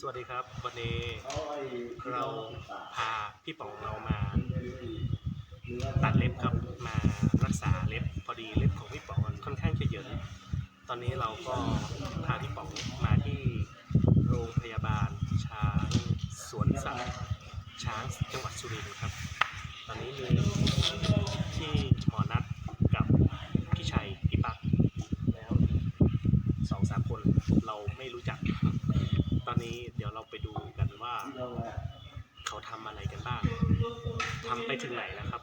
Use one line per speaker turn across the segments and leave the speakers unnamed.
สวัสดีครับ วันนี้เราพาพี่ป๋องเรามาตัดเล็บครับมารักษาเล็บพอดีเล็บของพี่ป๋องค่อนข้างจะเยอะตอนนี้เราก็พาพี่ป๋องมาที่โรงพยาบาลช้างสวนสัตว์ช้างจังหวัดสุรินทร์ครับ ตอนนี้มีที่หมอนัดกับพี่ชัยพี่ปักแล้วสองสามคนเราไม่รู้จักตอนนี้ ว่าเขาทำอะไรกันบ้างทำไปถึงไหนแล้วครับ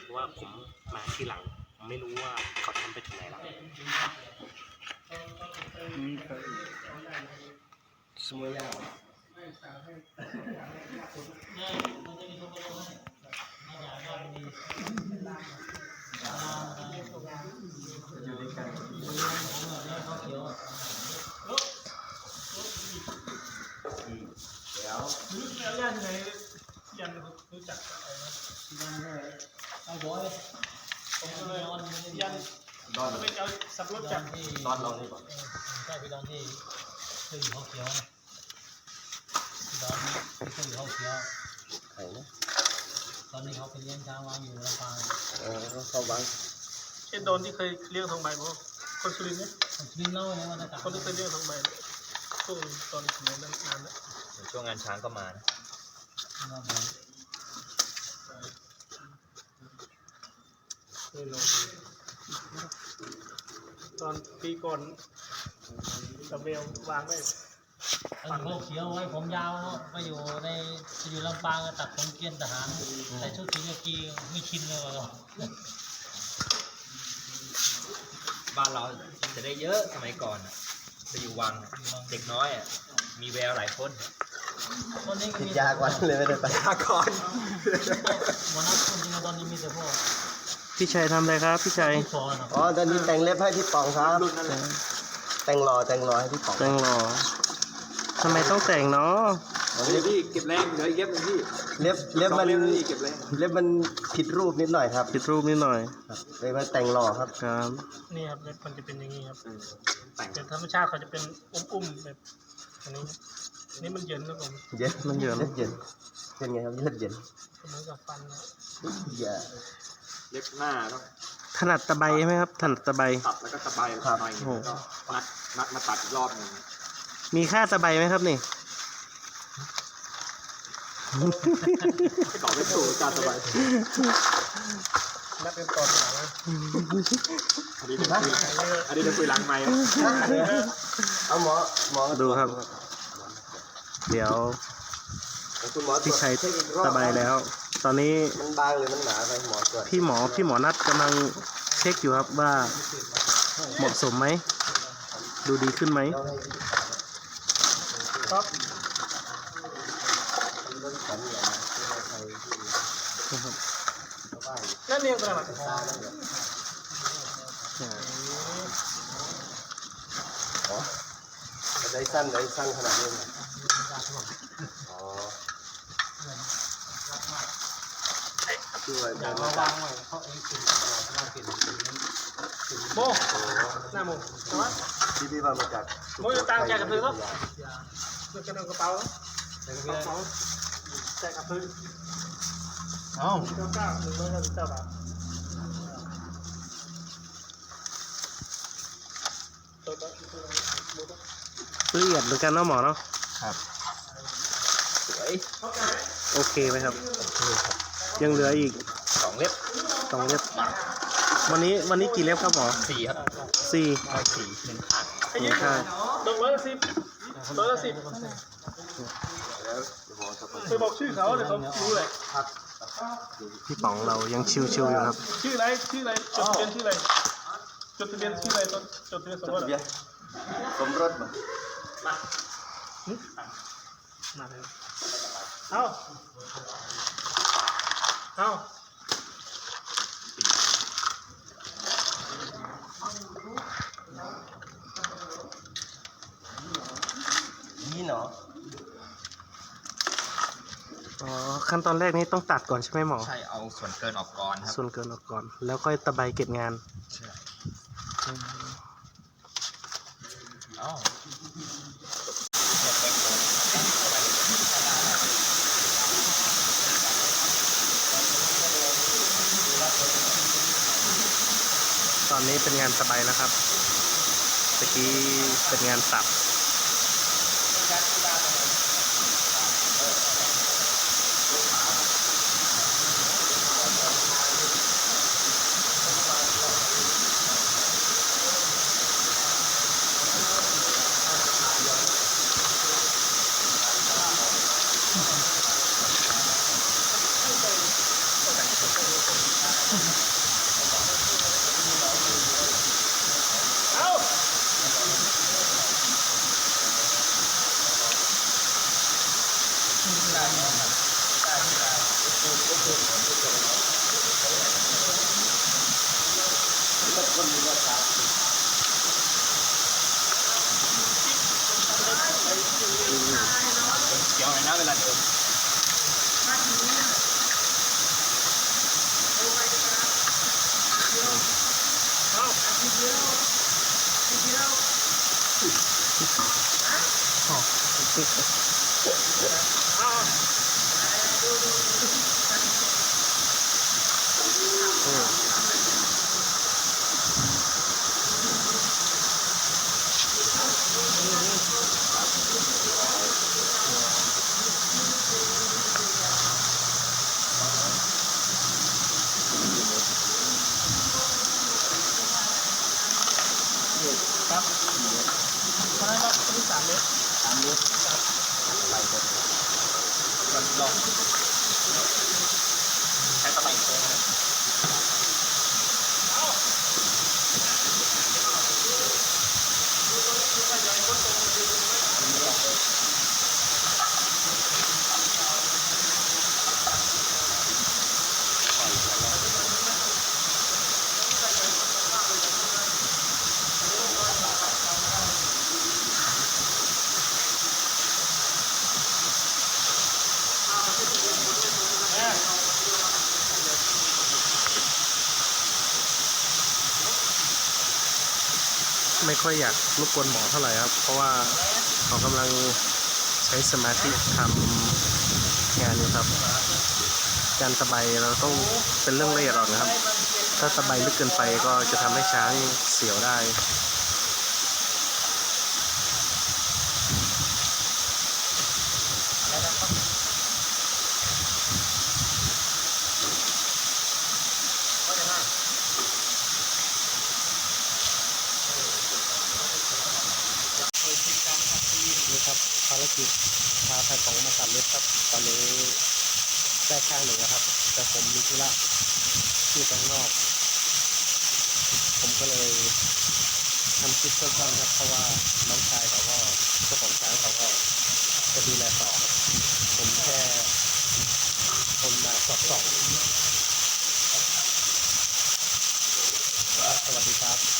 เพราะว่าผมมาที่หลังผมไม่รู้ว่าเขาทำไปถึงไหนแล้ว
Semuanya.
แล้ว ย่านไหนยันรู้จักอะไรนะ
ไอ้บอย
ผมก็เลยยัน
ดอน
ไม่เอาสับรถจั
อก
ดอนเรานี่ก่อน
ใช่พี่ดอนที่เคยอยู่เขาเขียวนะพี่ดอนนี่เคยอยู่เขาเขียว
ไข่นะ
ตอนนี้เขาไปเลี้ยงช้างวางอยู่ลำปาง
เออเขาวัง
เช่นโดนที่เคยเลี้ยงทองใบมั้งคนสุรินทร์เนี่ย
ผมลิ้นเล่าเลยว่าจะกลับ
คนที่เคยเลี้ยงทองใบช่วงตอนสมัยนั้นนานแล้ว
ช่วงงานช้างก็มานะ
ว่าผม
เคยลงตอนปีก่อนกับเบลวางได้
ไอ้เขาเขียวไว้ผมยาวเนาะไปอยู่ในไปอยู่ลำปางก็ตัดผมเกณฑ์ทหารใส่ชุดสีกากีไม่ชินเลยว่ะ
บ้านเราจะได้เยอะสมัยก่อนอะไปอยู่วังอะเด็กน้อยอะมีแววหลายคน
ตอนนี้ก็
ติด
มี
ยาก่อนเลยไม่ได้ไปยาก่อน
วันนั้นคนจริงๆตอนนี้มีแต่พวก
พี่ชัยทำอะไรครับพี่ชัย
ผู้ฟอนอะ
อ๋อตอนนี้แต่งเล็บให้พี่ปองครับแต่งรอแต่งรอให้พี่ปอง
แต่งหล่อทำไมต้องแต่งเนาะ
เดี๋ยวพี่เก็บแรงเดี๋ยวเย็บหนึ่งพี่
เล็บเล็บมัน
เล็บนี่เก็บแรง
เล็บมันผิดรูปนิดหน่อยครับ
ปิดรูปนิดหน่อย
ครับเลยมาแต่งรอครับ
ครับ
นี่ครับเล็บมันจะเป็นอย่างนี้ครับ
แต่ง
เป็นธรรมชาติเขาจะเป็นอุ้มๆแบบอันนี้ นี่มันเย็นนะผม
เย็น
มันเยิน
เล็บเย็นเป็นไงครับเล็บเย็น
เหมือนกับฟันนะ
อย่า
เล็บหน้าต้อง
ถนัดตะไบไหมครับถนัดตะไบ
ตัดแล้วก็สบายหน่อย
โอ้
แล้วก็นัดนัดมาตัดอีกรอบหนึ่ง
มีค่าตะไบไหมครับนี่
ต่อไปสู่การสบาย
นับเป็นตอนหลังนะ
อันนี้เดี๋ยวคุยอันนี้เดี๋ยวคุยหลังไมค์
เอาหมอหมอ
ดูครับ เดี๋ยว
คุณหมอ
พี่ชัย
เช็คอีกรอบ
ตะไบแล้ว ตอนนี้
มันบางหรือมันหนาไปหมอตรวจ
พี่หมอพี่หมอนัดกำลังเช็คอยู่ครับว่าเหมาะสมไหม ดูดีขึ้นไหม
เราให้
ครับ
ต้นสันเนี่ยนะที่เราใช้ที่ชาวบ้าน
นั่นเรียงกระดาษ
ตาแล้วเนี่ยอ๋อได้สั้นได้สั้นขนาดนี้เลยอ๋อ ด้วย
อยากมาวางไว้เขาเองกินตลอดเรากิน
โมหน้าโมใช่ไหม
ที่พี่ว่ามาจาก
โมจะตั้งใจกับเธอครับเพื่อจะเอากระเป๋า
แต่
กระเป๋าแจกกับเธอ
เอ้า
เก้าเก้าหนึ่งร้อยเก้าสิบเก้าบาทตัว
ละเอียดเหมือนกันเนาะหมอเนาะครับ
สวย
โอเคไหมครับ ยังเหลืออีก
สองเล็บ
สองเล็บ วันนี้วันนี้กี่เล็บครับหมอ
สี่ครับ
สี่
ร้อยสี่หนึ่งขาด
ไอ้
ห
ยี่
นึ่งข้าง
ดอกร้อยละสิบร้อยละสิบ
แล้วหมอสปา
เคยบอกชื่อเขาเลยเขารู้เลย
พี่ป๋องเรายังชิวๆอยู่ครับ
ชื่ออะไรชื่ออะไรจดทะเบียนชื่ออะไรจดทะเบียนชื่ออะไรตอนจดทะเบียนสมรส
เบีย
อะ
ร์สมรสมา
มาเลยเอา เอา
นี่เนาะ
อ๋อขั้นตอนแรกนี้ต้องตัดก่อนใช่ไหมหมอ
ใช่เอาส่วนเกินออกก่อนครับ
ส่วนเกินออกก่อน แล้วค่อยตะไบเก็บงาน
ใช่
นี้เป็นงานสบายนะครับตะกี้เป็นงานสับ
เดี๋ยวหน่อ ยนะเวลาเดิน
เพราะนั้นก็ที่สามเมตร
มันลอง
ไม่ค่อยอยากรบกวนหมอเท่าไหร่ครับ เพราะว่าเขากำลังใช้สมาธิทำงานอยู่ครับ การสบายเราต้องเป็นเรื่องละเอียดอ่อนนะครับ ถ้าสบายลึกเกินไปก็จะทำให้ช้างเสียวได้ นี่ค รับภารกิจพาไผ่ของมาตัดเล็บครับ ตอนนี้ได้ข้างหนึ่งแล้วครับ แต่ผมมีธุระที่ข้างนอก ผมก็เลยทำคลิปสั้นๆครับ เพราะว่าน้องชายเขาก็เจ้าของช้างเขาก็จะดูแลต่อครับผมแค่คนมาสอดส่องสวัสดีครับ